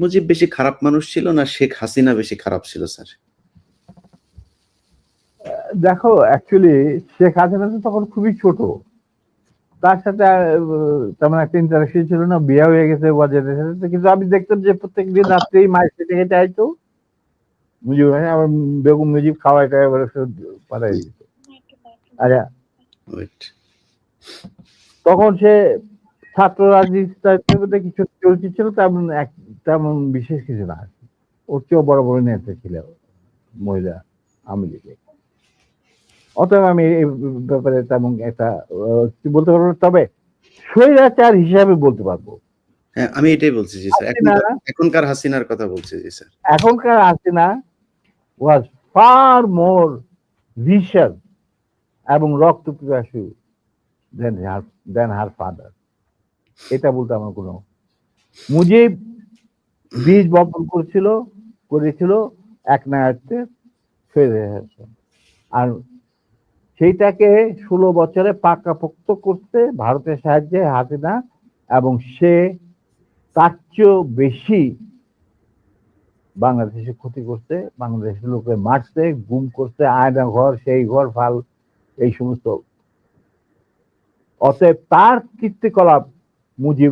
মুজিব বেশি খারাপ মানুষ ছিল না শেখ হাসিনা বেশি খারাপ ছিল স্যার? দেখো অ্যাকচুয়ালি শেখ হাসিনা তো তখন খুবই ছোট। তার সাথে তেমন একটা ইন্টারাকশন ছিল না বিয়ে হয়ে গেছে ওয়াজেদের সাথে। কিন্তু আমি দেখতাম যে প্রত্যেক দিন রাত্রেই মায়ের সাথে খেতে আইতো। মুজিব ভাই আমার বেগম মুজিব খাওয়াইটা এবারে পাঠাই দিত। আচ্ছা। তখন সে ছাত্র রাজনীতির মধ্যে কিছু চলছিল ছিল তেমন এক তেমন বিশেষ কিছু না। ওর চেয়েও বড় বড় নেতা ছিল মহিলা আওয়ামী লীগে। অতএব আমি এই ব্যাপারে তেমন একটা বলতে পারব তবে স্বৈরাচার হিসাবে বলতে পারব। হ্যাঁ আমি এটাই বলছি জি স্যার এখনকার হাসিনার কথা বলছি জি স্যার। এখনকার Hasina was far more vision এবং রক্ত পিপাসু দেন হার দেন হার ফাদার এটা বলতে আমার কোনো মুজিব বীজ বপন করেছিল করেছিল, এক নায়ককে ফেরে আর সেইটাকে ষোলো বছরে পাকাপোক্ত করতে ভারতের সাহায্যে হাসিনা এবং সে তার চেয়েও বেশি বাংলাদেশে ক্ষতি করতে, বাংলাদেশের লোকে মারতে, গুম করতে, আয়না ঘর, সেই ঘর, ফাল, এই সমস্ত। অতএব তার কীর্তিকলাপ মুজিব